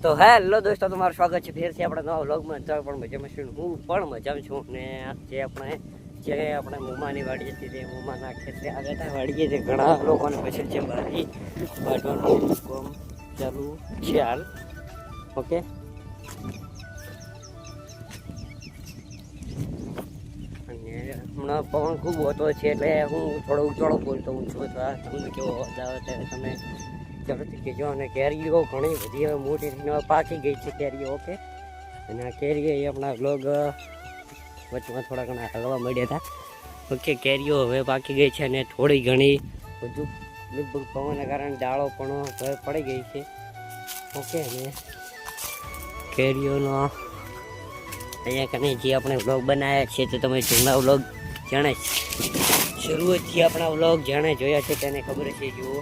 તો હેલો દોસ્તો, તમારું સ્વાગત છે ફેરથી આપણા નવા વ્લોગમાં. તો પણ મજામાં છું હું પણ મજામાં છું. ને જે આપણે જે આપણે મુમાની વાડીએ હતી તે મુમાના ખેતરે આવ્યા હતા. વાડીએ તે ઘણા લોકોને પછી છે બાકી વાટવાનું કામ ચાલુ છે હાલ. ઓકે? અને હમણાં પવન ખૂબ હોતો છે એટલે હું થોડો ઉચોળો બોલતો હું છું. તો તમને કેવો અવાજ આવે તમે જરૂરથી કહેજો. અને કેરીઓ ઘણી બધી હવે મોટી થઈને પાકી ગઈ છે કેરીઓ, ઓકે? અને આ કેરીઓ એ આપણા બ્લોગ વચમાં થોડા ઘણા હલવા મળ્યા હતા. ઓકે, કેરીઓ હવે પાકી ગઈ છે અને થોડી ઘણી બધું લગભગ પવનના કારણે ડાળો પણ પડી ગઈ છે. ઓકે, અને કેરીઓનો અહીંયા કને જે આપણે વ્લોગ બનાવ્યા છે તો તમે જૂના વ્લોગ જાણે શરૂઆતથી આપણા વ્લોગ જાણે જોયા છે તેને ખબર છે જુઓ.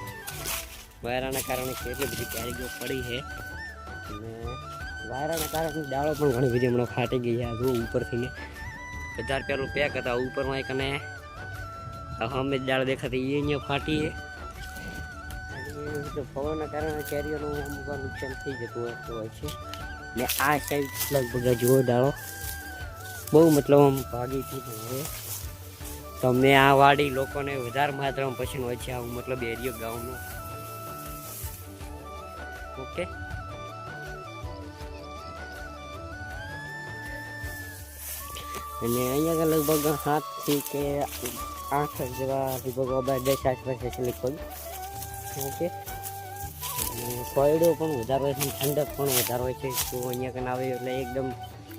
વાયરાના કારણે કેટલી બધી કેરીઓ પડી છે. અને વાયરાના કારણે ડાળો પણ ઘણી બધી હમણાં ફાટી ગઈ છે. જો ઉપરથી ને. બધા પેલું પેક હતા. ઉપરમાં એક અને અમે ડાળ દેખાતી. એ અહીંયા ફાટી છે. પવનના કારણે કેરીઓનું અમુક નુકસાન થઈ જતું હોય છે. ને આ સાઈડ લગભગ જુઓ ડાળો બહુ મતલબ આમ ભાગી તો તમને આ વાડી લોકોને વધારે માત્રામાં પસંદ હોય છે આવું. મતલબ એરિયો ગામનો. ઓકે અને અહીંયા લગભગ સાતથી કે આઠ જેવા લગભગ અબાર દસ આસપાસ છે લગભગ ઓકે. સોયડો પણ વધારે હોય છે ઠંડક પણ વધારે હોય છે. તો અહીંયા કને આવે એટલે એકદમ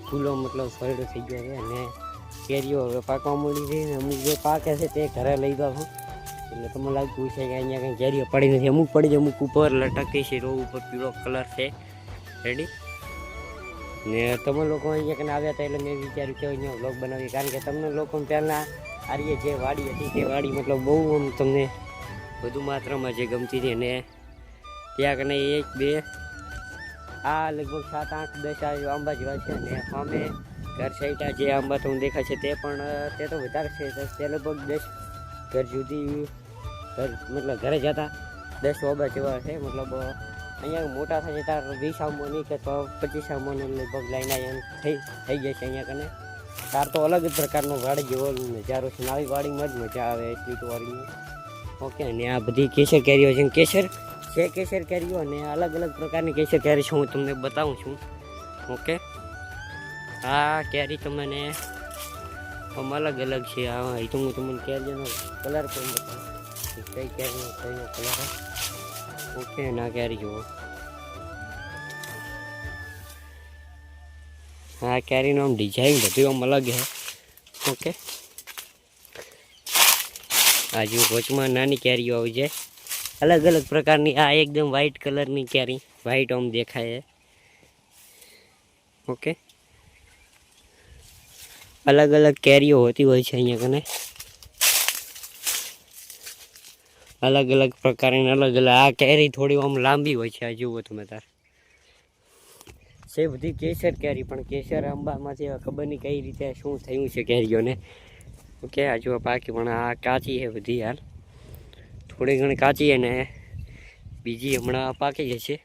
ખુલ્લો મતલબ સોયડો થઈ ગયો છે. અને કેરીઓ હવે પાકવા મળી છે. અમુક જે પાકે છે તે ઘરે લઈ છો એટલે તમને લાગતું છે કે અહીંયા કંઈ કેરીઓ પડી નથી. અમુક પડી છે અમુક ઉપર લટકી છે. રો ઉપર પીળો કલર છે. રેડી ને તમે લોકો અહીંયા કને આવ્યા હતા એટલે મેં વિચાર્યું કે અહીંયા બ્લોગ બનાવીએ. કારણ કે તમને લોકો પહેલાં આરીએ જે વાડી હતી, તે વાડી મતલબ બહુ આમ તમને વધુ માત્રામાં જે ગમતી હતી. અને ત્યાં કને એક, બે, આ લગભગ સાત, આઠ, દસ આ આંબા જેવા છે. અને અમે ઘર સાઈડ જે આંબા તમને દેખાય છે, તે પણ તે તો વધારે છે. તે લગભગ દસ ઘર સુધી ઘર, મતલબ ઘરે જતા દસ આંબા જેવા છે, મતલબ અહીંયા મોટા છે તાર વીસ આંબો કે તો પચીસ આંબોને લગભગ લાઈન આવી થઈ થઈ જાય છે અહીંયા કને. તાર તો અલગ જ પ્રકારનો વાડી જેવો નજારો છે નાવી વાડીમાં જ મજા આવે સ્વીટ વાડીની ઓકે અને આ બધી કેસર કેરીઓ છે કેસર છે કેસર કેરીઓ અને અલગ અલગ પ્રકારની કેસર કેરી છે, હું તમને બતાવું છું. ઓકે, આ કેરી તમને આમ અલગ અલગ છે. આ એ હું તમને કેરીનો કલર પણ બતાવું કઈ કેરીનો કયો કલર ઓકે, ના કેરી જુઓ. આ કેરીનો આમ ડિઝાઇન બધું આમ અલગ છે. ઓકે. આ જો નાની કેરીઓ આવી જાય. અલગ અલગ પ્રકારની, આ એકદમ વ્હાઈટ કલરની કેરી વ્હાઈટ આમ દેખાય ઓકે. અલગ અલગ કેરીઓ હોતી હોય છે અહીંયા કને. અલગ અલગ પ્રકારની અલગ અલગ આ કેરી થોડી આમ લાંબી હોય છે, આ જુઓ તમે તાર. છે બધી કેસર કેરી, પણ કેસર આંબામાંથી ખબર નહીં કઈ રીતે શું થયું છે કેરીઓને. ઓકે, આ જુઓ પાકી પણ આ કાચી છે બધી, હાલ. થોડી ઘણી કાચી અને બીજી હમણાં પાકી જશે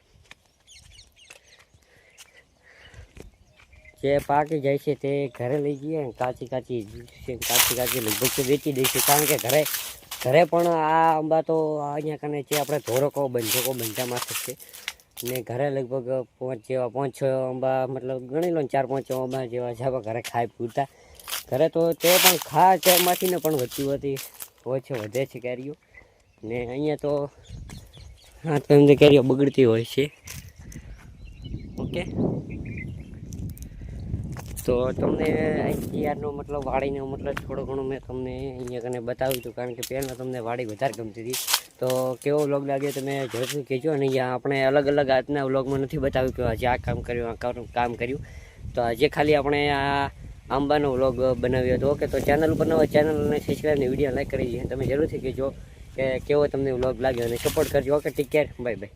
જે પાકી જાય છે તે ઘરે લઈ જઈએ કાચી કાચી છે કાચી કાચી લગભગ તો વેચી દઈશું. કારણ કે ઘરે ઘરે પણ આ અંબા તો અહીંયા કને જે આપણે ધોરકો, બંધકો બંધામાં છે. ને ઘરે લગભગ પાંચ જેવા, પાંચ છ અંબા, મતલબ ગણી લો ચાર પાંચ અંબા જેવા છે ઘરે ખાય પૂરતા. ઘરે તો તે પણ ખા તેમાંથી ને પણ વધતી હોતી હોય છે વધે છે કેરીઓ. ને અહીંયા તો હા તમને કેરીઓ બગડતી હોય છે. ઓકે? તો તમને અહીંયાનો મતલબ વાડીનો મતલબ થોડો ઘણો મેં તમને અહીંયા કને બતાવ્યું હતું, કારણ કે પહેલાં તમને વાડી વધારે ગમતી હતી. તો કેવો વ્લોગ લાગ્યો તમે જરૂરથી કહેજો અને અહીંયા આપણે અલગ અલગ આજના વ્લોગમાં નથી બતાવ્યું કે આજે આ કામ કર્યું, આ કામ- કામ કર્યું. તો આજે ખાલી આપણે આ આંબાનો વ્લોગ બનાવ્યો હતો. ઓકે, તો ચેનલ ઉપર નવા ચેનલને સબસ્ક્રાઈબ ને વીડિયો લાઈક કરી દઈએ તમે જરૂરથી કહેજો કે કેવો તમને વ્લોગ લાગ્યો અને સપોર્ટ કરજો. Okay take care bye bye